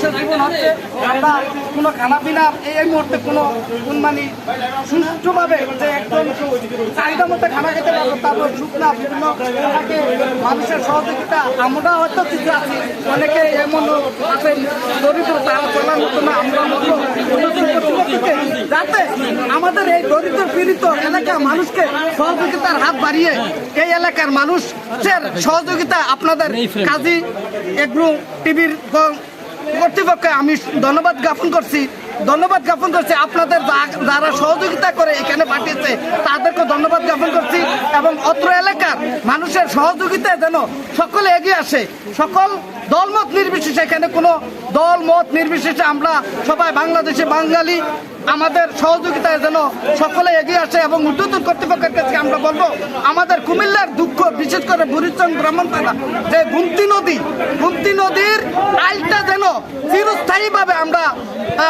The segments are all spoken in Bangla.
মানুষের জীবন হচ্ছে। আমরা কোনো খানা এই মুহূর্তে কোনো মানে সুষ্ঠুভাবে যে একদম চাহিদা মতো খানা খেতে পারব তারপর শুকনা বিভিন্ন থাকে মানুষের সহযোগিতা আমরা হয়তো কিছু আছি। অনেকে এমন আছে দরিদ্র তারা চলার মতো না আমরা যাতে আমাদের এই দরিদ্র পীড়িত এলাকা মানুষকে সহযোগিতার হাত বাড়িয়ে এই এলাকার মানুষের সহযোগিতা আপনাদের কাজী এগ্রু টিভির কর্তৃপক্ষকে আমি ধন্যবাদ জ্ঞাপন করছি। ধন্যবাদ জ্ঞাপন করছি আপনাদের যারা সহযোগিতা করে এখানে পাঠিয়েছে তাদেরকে ধন্যবাদ জ্ঞাপন করছি এবং অত্র এলাকার মানুষের সহযোগিতায় যেন সকলে এগিয়ে আসে। সকল দলমত নির্বিশেষে, এখানে কোনো দল মত নির্বিশেষে আমরা সবাই বাংলাদেশে বাঙালি, আমাদের সহযোগিতায় যেন সকলে এগিয়ে আসে এবং উদ্যোতন কর্তৃপক্ষের কাছে আমরা বলব, আমাদের কুমিল্লার দুঃখ, বিশেষ করে বুড়িচং ব্রাহ্মণপাড়া, যে গুমতি নদী, গুমতি নদীর চিরস্থায়ীভাবে আমরা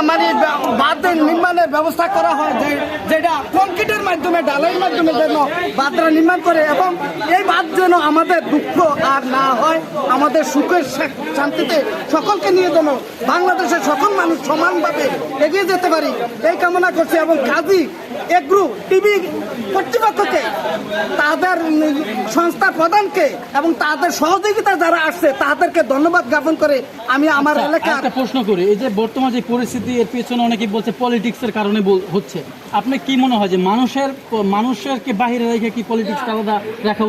মানে বা- বাঁধ নির্মাণের ব্যবস্থা করা হয় যে, যেটা কংক্রিটের মাধ্যমে ডালাইয়ের মাধ্যমে যেন বাঁধটা নির্মাণ করে এবং এই বাঁধ যেন আমাদের দুঃখ আর না হয়, আমাদের সুখের শান্তিতে সকলকে নিয়ে যেন বাংলাদেশের সকল মানুষ সমানভাবে এগিয়ে যেতে পারি, এই কামনা করছি এবং কাজী এগ্রু টিভি কর্তৃপক্ষকে তাদের সংস্থা সংস্থার প্রধানকে এবং তাদের সহযোগিতা যারা আসছে তাদেরকে ধন্যবাদ জ্ঞাপন করে আমি আমার এলাকার একটা প্রশ্ন করি এই যে বর্তমান যে পরিস্থিতি এর পেছনে অনেকে বলছে পলিটিক্সের কারণে হচ্ছে। আপনি কি মনে হয় যে মানুষের মানুষের কে বাহিরে রেখে কি পলিটিক্স আলাদা রাখা